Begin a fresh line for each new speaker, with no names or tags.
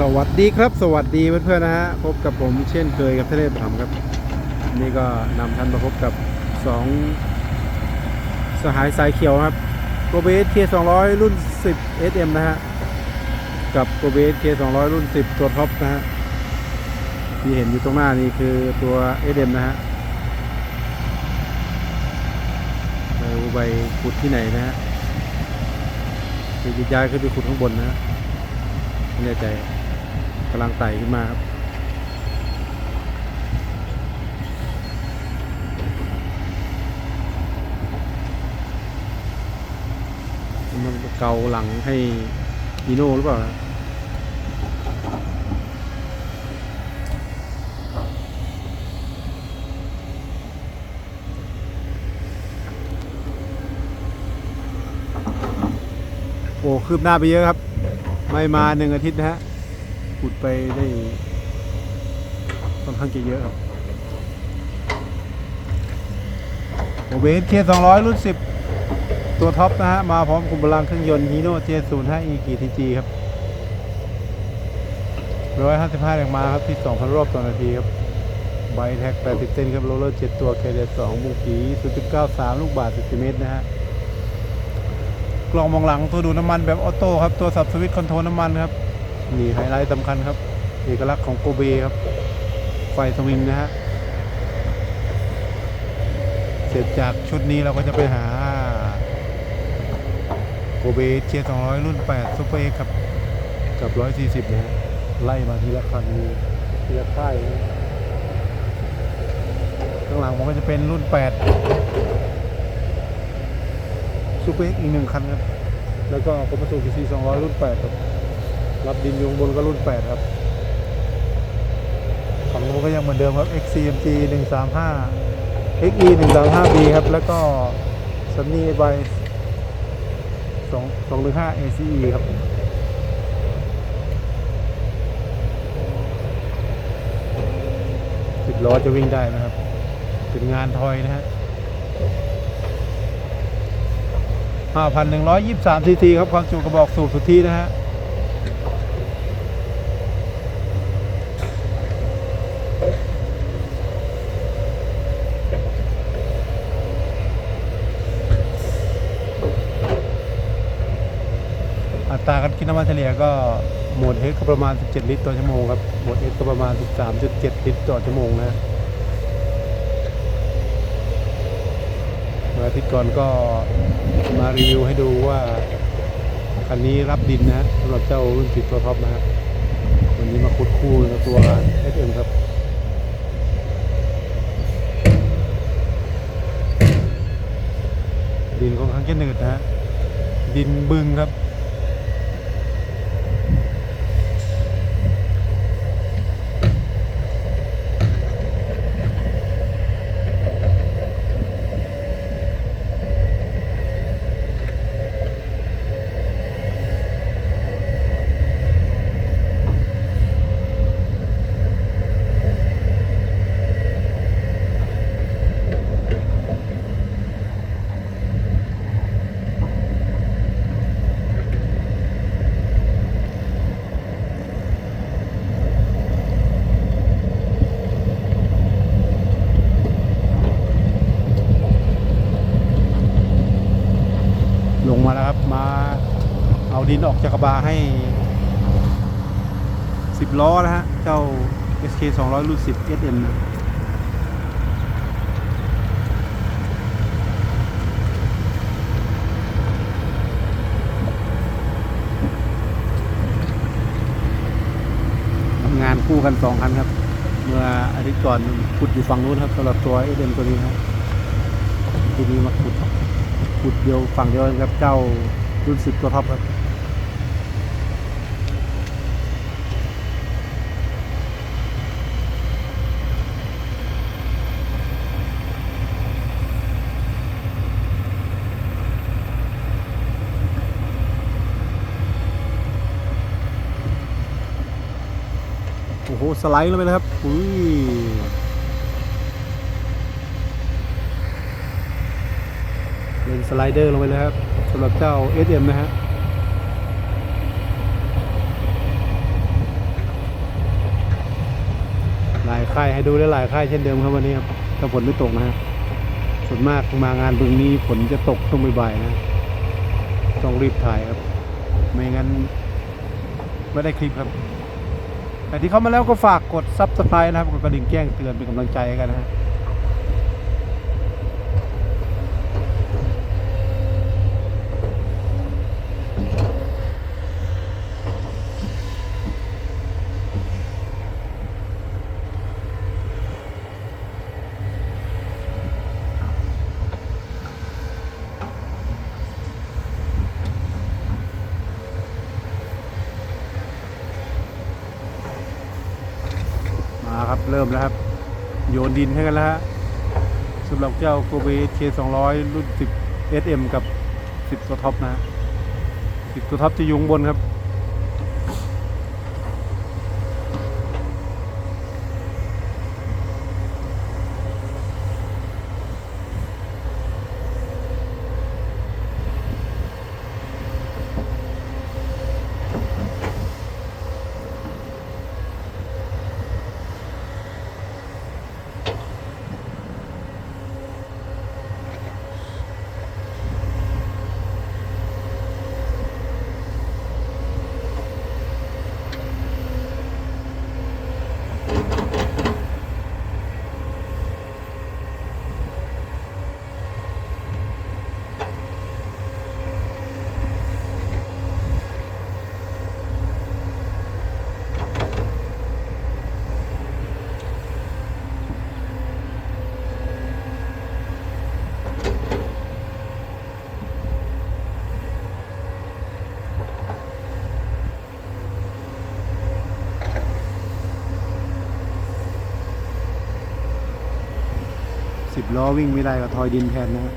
สวัสดีครับ สวัสดีเพื่อนๆนะฮะพบกับผมเช่นเคยกับทะเลปรมครับ นี่ก็นำท่านมาพบกับสองสหายสายเขียวครับโกเบสเค200รุ่น 10 SM นะฮะ กับโกเบสเค200รุ่น 10 ตัวท็อปนะฮะ ที่เห็นอยู่ตรงหน้านี่คือตัว SM นะฮะเราไปขุดที่ไหนนะฮะจะย้ายขึ้นไปขุดข้างบนนะฮะไม่แน่ใจำลังไต่ขึ้นมาครับมันเกาหลังให้ฮีโน่หรือเปล่าโอ้คืบหน้าไปเยอะครับ ไม่มาหนึ่งอาทิตย์นะฮะ ขุดไปได้ค่อนข้างจะเยอะครับโอเบสเคสองร้อยรุ่นสิบตัวท็อปนะฮะ มาพร้อมกุมพลังเครื่องยนต์ฮีโน่เจศูนย์ห้าอีกีทีจีครับร้อยห้าสิบห้าแรงม้าครับ ที่สองพันรอบต่อนาทีครับไบแท็กแปดสิบเซนครับโรลเลอร์เจ็ดตัวเคเดสองบุกีศูนย์จุดเก้าสามลูกบาทสิเมตรนะฮะกล่องมองหลังตัวดูน้ำมันแบบออโต้ครับ ตัวสับสวิตช์คอนโทรลน้ำมันครับ นี่ไฮไลท์สำคัญครับ เอกลักษณ์ของโกเบครับ ไฟสวิงนะฮะ เสร็จจากชุดนี้เราก็จะไปหาโกเบเชียร์200รุ่น8ซุปเปอร์เอ็กครับ กับ140นะฮะไล่มาทีละคันทีละค่ายนะข้างหลังผมก็จะเป็นรุ่น8ซูเปอร์เอ็กอีกหนึ่งคันครับ แล้วก็คอมสูพีซีสองร้อยรุ่นแปดครับ รับดินยุงบนก็รุ่นแปดครับฝั่งโน้นก็ยังเหมือนเดิมครับ XCMG หนึ่งสามห้า XE หนึ่งสามห้า B ครับ แล้วก็ซันนี่ใบสองสองหนึ่งห้า ACE ครับสิบล้อจะวิ่งได้นะครับเป็นงานทอยนะฮะ5,123ซีซีครับ ความจุกระบอกสูบสุดทธินะฮะ อัตราการกินน้ำมันเฉลี่ยก็โหมดเฮดก็ประมาณ 17 ลิตรต่อชั่วโมงครับโหมดเอสก็ประมาณ 13.7 ลิตรต่อชั่วโมงนะเมื่ออาทิตย์ก่อนก็มารีวิวให้ดูว่าคันนี้รับดินนะสำหรับเจ้ารุ่นสิบตัวท็อปนะฮะวันนี้มาคุดคู่กับตัว SM ครับดินค่อนข้างจะหนืดนะฮะดินบึงครับ ลงมาแล้วครับ มาเอา ดินออกจากกระบะให้ 10 ล้อนะฮะ เจ้า SK 200 รุ่น 10 SM นะทำงานคู่กัน 2 คันครับ เมื่ออาทิตย์ก่อนขุดอยู่ฝั่งนู้นครับสำหรับตัว SM ตัวนี้ครับทีนี้มาขุดขุดเดียวฝั่งเดียวกับเจ้ารุ่นสิบตัวท็อปครับ โอ้สไลด์ลงไปเลยครับอุ้ยเล่นสไลเดอร์ลงไปเลยครับสำหรับเจ้า SM นะฮะหลายค่ายให้ดูหลายค่ายเช่นเดิมครับวันนี้ครับถ้าฝนไม่ตกนะฮะส่วนมากมางานบึงนี้ฝนจะตกต้องบ่ายๆนะ ต้องรีบถ่ายครับ ไม่งั้นไม่ได้คลิปครับ แต่ที่เข้ามาแล้วก็ฝากกดซับสไครต์นะครับกดกระดิ่งแจ้งเตือนเป็นกำลังใจกันนะฮะ เริ่มแล้วครับ โยนดินให้กันแล้วฮะสำหรับเจ้าโกเบเค200รุ่น10 SM กับ10ตัวท็อปนะฮะ10ตัวท็อปจะยุงบนครับ 10ล้อวิ่งไม่ได้ก็ทอยดินแทนนะฮะ